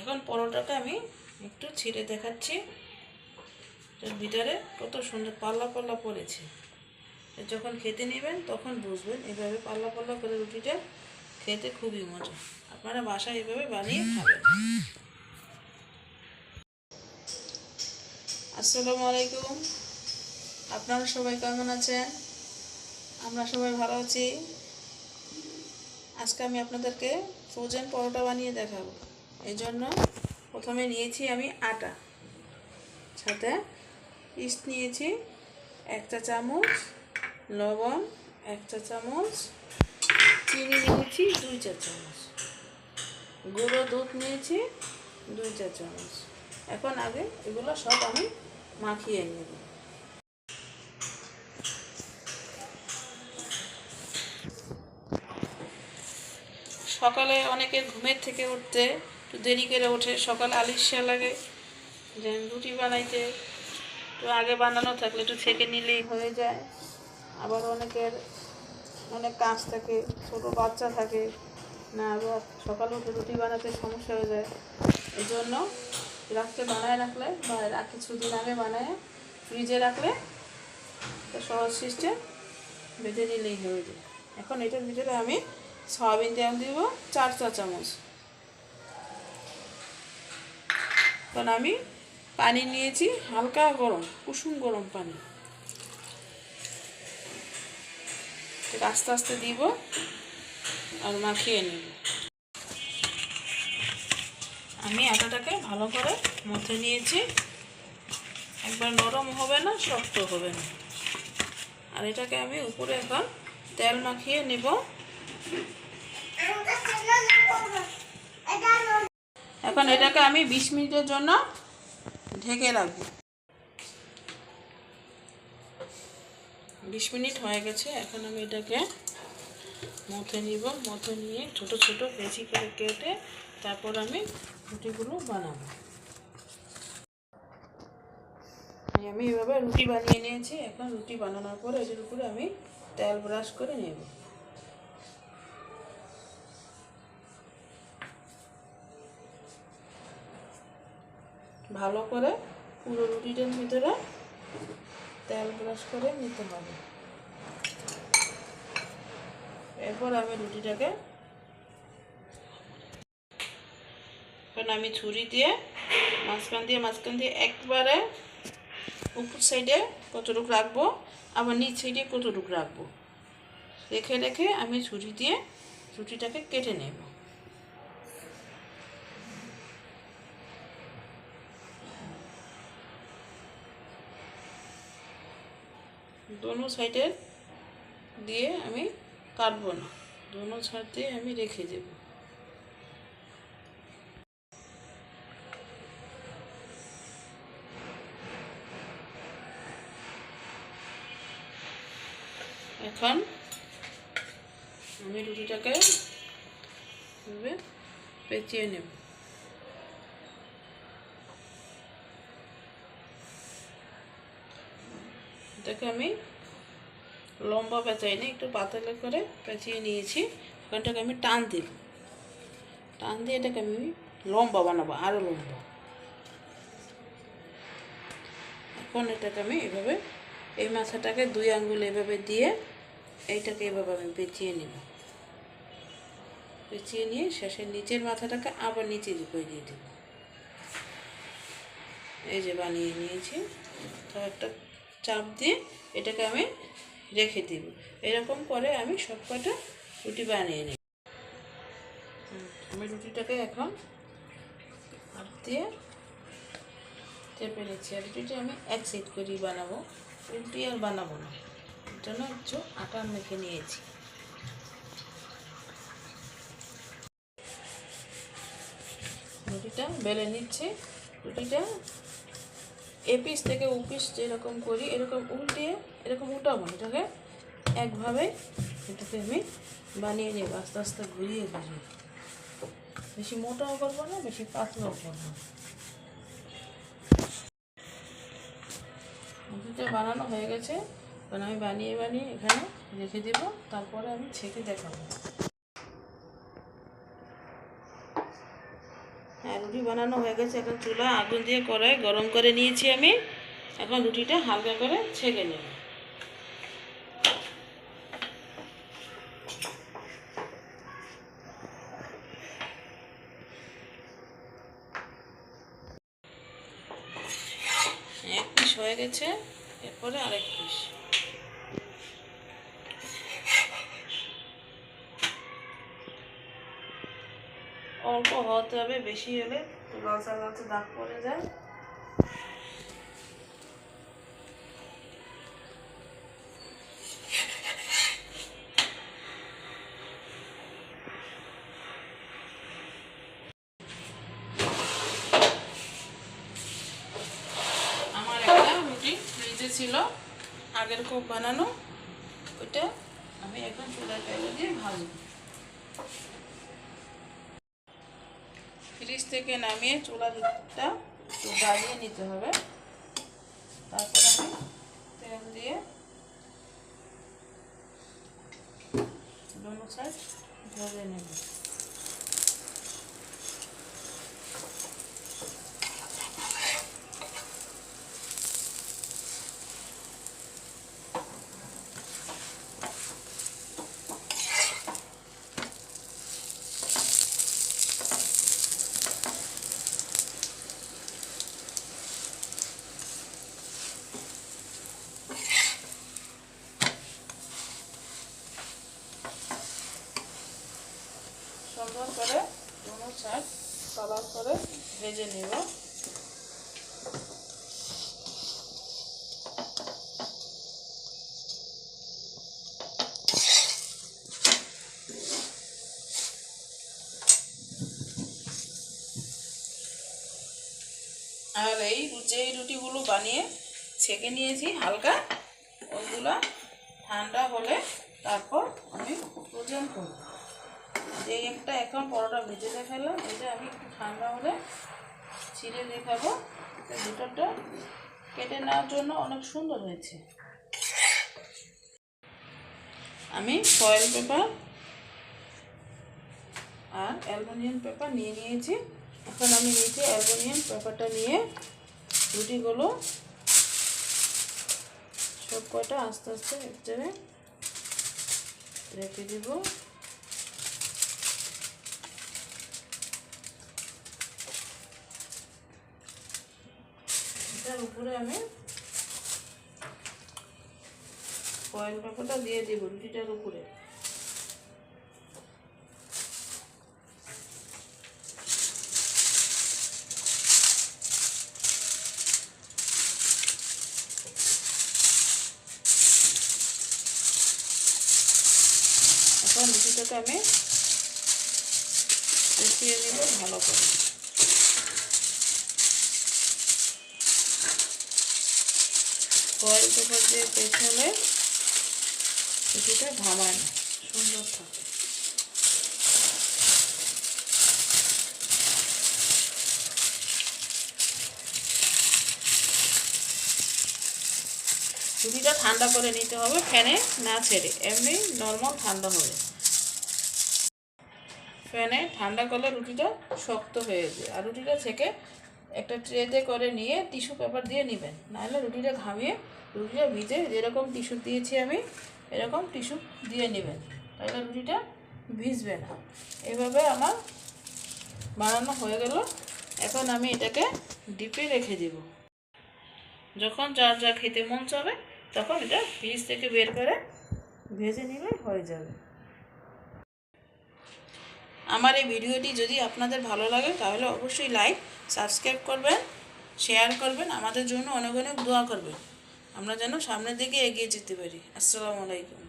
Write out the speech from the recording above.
এখন পরোটাটা আমি একটু ছিঁড়ে দেখাচ্ছি। ভিতরে কত সুন্দর পাল্লা পাল্লা পড়েছে। যখন খেতে নেবেন তখন বুঝবেন এভাবে পাল্লা পাল্লা করে রুটিটা খেতে খুবই মজা। আপনারা বাসায় এভাবে বানিয়ে খাবেন। আসসালামু আলাইকুম। আপনারা সবাই কেমন আছেন? আমরা সবাই ভালো আছি। আজকে আমি আপনাদেরকে ফ্রোজেন পরোটা বানিয়ে দেখাবো। এই জন্য প্রথমে নিয়েছি আমি আটা। সাথে ইস্ট নিয়েছি এক চা চামচ, লবণ এক চা চামচ, চিনি নিয়েছি দুই চা চামচ, গুঁড়ো দুধ নিয়েছি দুই চা চামচ। এখন আগে এগুলো সব আমি মাখিয়ে নেব। সকালে অনেকে ঘুমের থেকে উঠতে একটু দেরি করে ওঠে, সকালে আলিশা লাগে। যে রুটি বানাইতে, একটু আগে বানানো থাকলে একটু ছেঁকে নিলেই হয়ে যায়। আবার অনেকের অনেক কাজ থাকে, ছোট বাচ্চা থাকে, না আবার সকালে উঠে রুটি বানাতে সমস্যা হয়ে যায়। এই জন্য রাত্রে বানায় রাখলে বা কিছুদিন আগে বানায়, ফ্রিজে রাখলে সহজ সিস্টেম বেঁধে নিলেই হয়ে যায়। এখন এটার ভিতরে আমি সয়াবিন তেল দিব, চার চা চামচ কারণ আমি পানি নিয়েছি, হালকা গরম, কুসুম গরম পানি। আস্তে আস্তে দিব আর মাখিয়ে নিব। আমি আটাটাকে ভালো করে মথে নিয়েছি। একবার নরম হবে না, শক্ত হবে না। আর এটাকে আমি উপরে এখন তেল মাখিয়ে নেব। এখন এটাকে আমি বিশ মিনিটের জন্য ঢেকে রাখব। বিশ মিনিট হয়ে গেছে, এখন আমি এটাকে মথে নিব। মথে নিয়ে ছোট ছোট বেশি করে কেটে তারপর আমি রুটিগুলো বানাবো। আমি এভাবে রুটি বানিয়ে নিয়েছি। এখন রুটি বানানোর পর এটার উপরে আমি তেল ব্রাশ করে নেব। ভালো করে পুরো রুটিটার ভিতরে তেল ব্রাশ করে নিতে হবে। এরপর আমি রুটিটাকে আমি ছুরি দিয়ে, মাঝখান দিয়ে মাঝখান দিয়ে একবারে উপর সাইডে কতটুক রাখব, আবার নিচ সাইডে কতটুক রাখব। রেখে রেখে আমি ছুরি দিয়ে রুটিটাকে কেটে নেব। দোনো সাইডে দিয়ে আমি কাটবো না। দোনো সাইড দিয়ে আমি রেখে দেব। এখন আমি রুটিটাকে পেঁচিয়ে নেব। এটাকে আমি লম্বা পেঁচাই না একটু পাতলা করে পেঁচিয়ে নিয়েছি। ওখানটাকে আমি টান দিব টান দিয়ে এটাকে আমি লম্বা বানাবো আরও লম্বা। এখন এটাকে আমি এভাবে, এই মাথাটাকে দুই আঙ্গুল এভাবে দিয়ে এইটাকে এভাবে আমি পেঁচিয়ে নিব। পেঁচিয়ে নিয়ে শেষের নিচের মাথাটাকে আবার নিচে ঝুঁকিয়ে দিয়ে দেব এই যে বানিয়ে নিয়েছি, তো একটা চাপ দিয়ে এটাকে আমি রেখে দিব। এরকম করে আমি সব কটা রুটি বানিয়ে নিই আমি রুটিটাকে এখন হাত দিয়ে চেপে নিচ্ছি। আর রুটিটা আমি এক সাইড করেই বানাবো। রুটি আর বানাবো না। জন্য একটু আটা মেখে নিয়েছি। রুটিটা বেলে নিচ্ছে। রুটিটা এ পিস থেকে ও পিস যেরকম করি, এরকম উল্টিয়ে এরকম উল্টাবো না এটাকে একভাবে এটাকে আমি বানিয়ে নেব, আস্তে আস্তে ঘুরিয়ে ঘুরিয়ে। বেশি মোটাও করব না, বেশি পাতলাও করব না। বানানো হয়ে গেছে কারণ আমি বানিয়ে বানিয়ে এখানে রেখে দেবো, তারপরে আমি ছেঁকে দেখাবো। রুটি বানানো হয়ে গেছে এখন চুলা, আগুন দিয়ে কড়াই গরম করে নিয়েছি আমি। এখন রুটিটা হালকা করে ছেঁকে নেব। এক পিস হয়ে গেছে, এরপরে আরেক পিস। অল্প হতে হবে, বেশি হলে লালচা লালচা দাগ পড়ে যায়। ছিল, আগের কোপ বানানো। ওইটা আমি এখন চুলার তেলে দিয়ে ভাজবো। ফ্রিজ থেকে নামিয়ে চুলা দুধটা একটু জ্বালিয়ে নিতে হবে। তারপর আমি তেল দিয়ে দোনো সাইড ভেজে নেব সুন্দর করে সাইড কালার করে ভেজে নেব আর এই যে রুটিগুলো বানিয়ে ছেঁকে নিয়েছি হালকা। ওইগুলা ঠান্ডা হলে তারপর আমি ওজন করব। যে একটা এখন পরোটা ভেজে দেখালাম। এটা আমি একটু ঠান্ডা হলে ছিঁড়ে দেখাবো। দুটোটা কেটে নেওয়ার জন্য অনেক সুন্দর হয়েছে। আমি ফয়েল পেপার আর অ্যালুমিনিয়াম পেপার নিয়ে নিয়েছি। এখন আমি নিচে অ্যালুমিনিয়াম পেপারটা নিয়ে রুটিগুলো সব কটা আস্তে আস্তে এক রেখে দেবো। এটার উপরে আমি ফয়েল পেপারটা দিয়ে দিব, রুটিটার উপরে। এখন রুটিটাকে আমি বসিয়ে নেব ভালো করে। ফয়েল পেপার দিয়ে রুটিটা ঘামায় না সুন্দর থাকে। রুটিটা ঠান্ডা করে নিতে হবে, ফ্যানে না ছেড়ে, এমনি নর্মাল ঠান্ডা হবে ফ্যানে ঠান্ডা করলে রুটিটা শক্ত হয়ে যায়, আর রুটিটা ছেঁকে একটা ট্রেতে করে নিয়ে টিস্যু পেপার দিয়ে নেবেন। নাহলে রুটিটা ঘামিয়ে, রুটিটা ভিজে যেরকম টিস্যু দিয়েছি আমি, এরকম টিস্যু দিয়ে নেবেন। তাহলে রুটিটা ভিজবে না। এভাবে আমার বানানো হয়ে গেল। এখন আমি এটাকে ডিপে রেখে দেব। যখন যার যা খেতে মন চাবে, তখন এটা ফ্রিজ থেকে বের করে ভেজে নিলে হয়ে যাবে। আমার এই ভিডিওটি যদি আপনাদের ভালো লাগে, তাহলে অবশ্যই লাইক সাবস্ক্রাইব করবেন শেয়ার করবেন, আমাদের জন্য অনেক অনেক দোয়া করবেন। আমরা যেন সামনের দিকে এগিয়ে যেতে পারি। আসসালামু আলাইকুম।